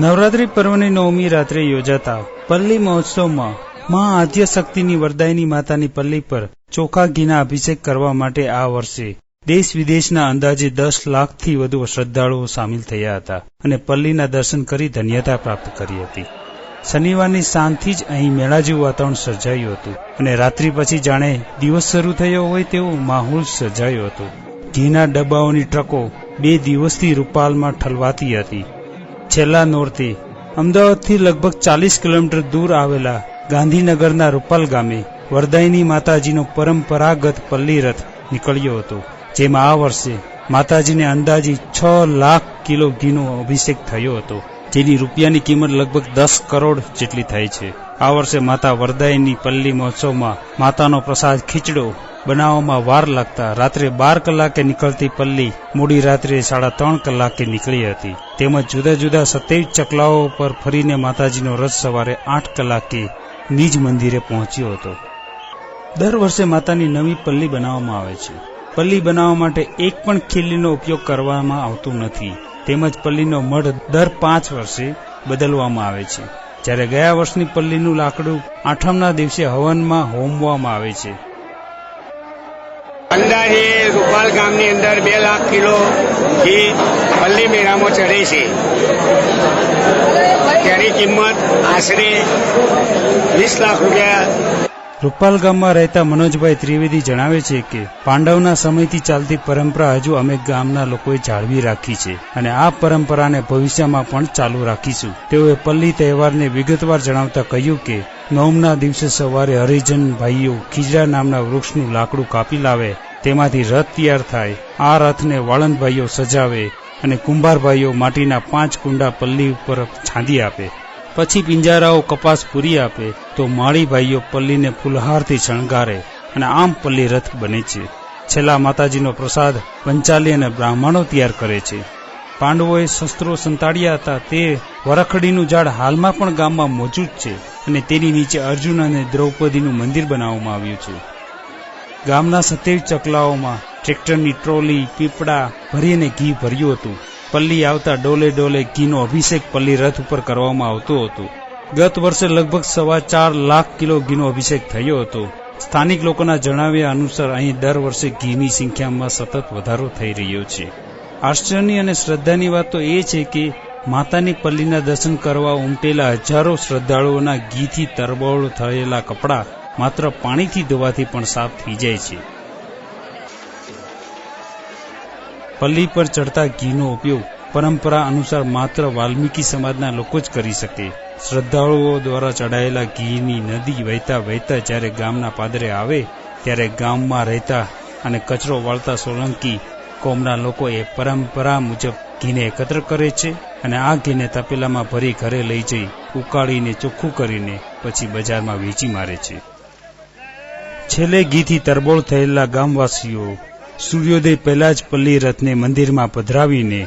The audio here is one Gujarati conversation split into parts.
નવરાત્રી પર્વની નવમી રાત્રે યોજાતા પલ્લી મહોત્સવમાં મા આદ્ય શક્તિની વરદાયની માતાની પલ્લી પર ચોખા ઘીના અભિષેક કરવા માટે આ વર્ષે દેશ વિદેશના અંદાજે દસ લાખથી વધુ શ્રદ્ધાળુઓ સામેલ થયા હતા અને પલ્લીના દર્શન કરી ધન્યતા પ્રાપ્ત કરી હતી. શનિવારની સાંજથી જ અહીં મેળા જેવું વાતાવરણ સર્જાયું હતું અને રાત્રિ પછી જાણે દિવસ શરૂ થયો હોય તેવો માહોલ સર્જાયો હતો. ઘીના ડબ્બાઓની ટ્રકો બે દિવસથી રૂપાલમાં ઠલવાતી હતી. છેલ્લા નોરથી અમદાવાદથી લગભગ ચાલીસ કિલોમીટર દૂર આવેલા ગાંધીનગરના રૂપાલ ગામે વરદાયની માતાજીનો પરંપરાગત પલ્લી રથ નીકળ્યો હતો, જેમાં આ વર્ષે માતાજીને અંદાજી છ લાખ કિલો ઘીનો અભિષેક થયો હતો, જેની રૂપિયાની કિંમત લગભગ દસ કરોડ જેટલી થાય છે. આ વર્ષે માતા વરદાયની પલ્લી મહોત્સવમાં માતાનો પ્રસાદ ખીચડો બનાવવામાં વાર લાગતા રાત્રે બાર કલાકે નીકળતી પલ્લી મોડી રાત્રે સાડા ત્રણ કલાકે નીકળી હતી. તેમજ જુદા જુદા સત્યાવીસ ચકલાઓ પર ફરીને માતાજીનો રથ સવારે આઠ કલાકે નિજ મંદિરે પહોંચ્યો હતો. દર વર્ષે માતાની નવી પલ્લી બનાવવામાં આવે છે. પલ્લી બનાવવા માટે એક પણ ખીલીનો ઉપયોગ કરવામાં આવતો નથી. તેમજ પલ્લીનો મઢ દર પાંચ વર્ષે બદલવામાં આવે છે. જ્યારે ગયા વર્ષની પલ્લીનું લાકડું આઠમના દિવસે હવનમાં હોમવામાં આવે છે. અંદાજે રૂપાલ ગામની અંદર બે લાખ કિલો ઘી પલ્લી મેળામાં ચડે છે. તેની કિંમત આશરે વીસ લાખ રૂપિયા રૂપાલ ગામમાં રહેતા મનોજભાઈ ત્રિવેદી જણાવે છે કે પાંડવના સમયથી ચાલતી પરંપરા હજુ અમે ગામના લોકોએ જાળવી રાખી છે અને આ પરંપરાને ભવિષ્યમાં પણ ચાલુ રાખીશું. તેઓએ પલ્લી તહેવારને વિગતવાર જણાવતા કહ્યું કે નોમના દિવસે સવારે હરિજન ભાઈઓ ખીજડા નામના વૃક્ષનું લાકડું કાપી લાવે, તેમાંથી રથ તૈયાર થાય, આ રથને વાળંદ ભાઈઓ સજાવે અને કુંભાર ભાઈઓ માટીના પાંચ કુંડા પલ્લી ઉપર છાંદી આપે. પછી પિંજારાઓ કપાસ પૂરી આપે તો માળી ભાઈઓ પલ્લીને ફૂલહારથી શણગારે અને આમ પલ્લી રથ બને છે. છેલ્લા માતાજીનો પ્રસાદ પંચાલી અને બ્રાહ્મણો તૈયાર કરે છે. પાંડવોએ શસ્ત્રો સંતાડ્યા હતા તે વરખડીનું ઝાડ હાલમાં પણ ગામમાં મોજૂદ છે અને તેની નીચે અર્જુન અને દ્રૌપદીનું મંદિર બનાવવામાં આવ્યું છે. ગામના સત્યાવીસ ચકલાઓમાં ટ્રેક્ટરની ટ્રોલી પીપડા ભરીને ઘી ભર્યું હતું. પલ્લી આવતા ડોલે ડોલે ઘીનો અભિષેક પલ્લી રથ ઉપર કરવામાં આવતો હતો. ગત વર્ષે લગભગ સવા ચાર લાખ કિલો ઘીનો અભિષેક થયો હતો. સ્થાનિક લોકોના જણાવ્યા અનુસાર અહીં દર વર્ષે ઘીની સંખ્યામાં સતત વધારો થઈ રહ્યો છે. આશ્ચર્યની અને શ્રદ્ધાની વાત તો એ છે કે માતાની પલ્લીના દર્શન કરવા ઉમટેલા હજારો શ્રદ્ધાળુઓના ઘીથી તરબોળ થયેલા કપડાં માત્ર પાણીથી ધોવાથી પણ સાફ થઈ જાય છે. પલ્લી પર ચડતા ઘીનો ઉપયોગ પરંપરા અનુસાર માત્ર વાલ્મીકી સમાજના લોકો જ કરી શકે. શ્રદ્ધાળુઓ દ્વારા ચડાયેલા ઘીની નદી વહેતા વહેતા જ્યારે ગામના પાદરે આવે, ત્યારે ગામમાં રહેતા અને કચરો વાળતા સોલંકી કોમના લોકો એ પરંપરા મુજબ ઘીને એકત્ર કરે છે અને આ ઘીને તપેલામાં ભરી ઘરે લઈ જઈ ઉકાળીને ચોખ્ખું કરીને પછી બજારમાં વેચી મારે છે. છેલ્લે ઘીથી તરબોળ થયેલા ગામવાસીઓ સૂર્યોદય પહેલા જ પલ્લી રથને મંદિરમાં પધરાવીને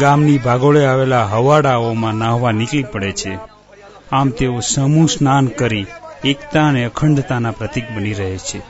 ગામની ભાગોળે આવેલા હવાડાઓમાં નાહવા નીકળી પડે છે. આમ તેઓ સમૂહ સ્નાન કરી એકતા અને અખંડતાના પ્રતીક બની રહે છે.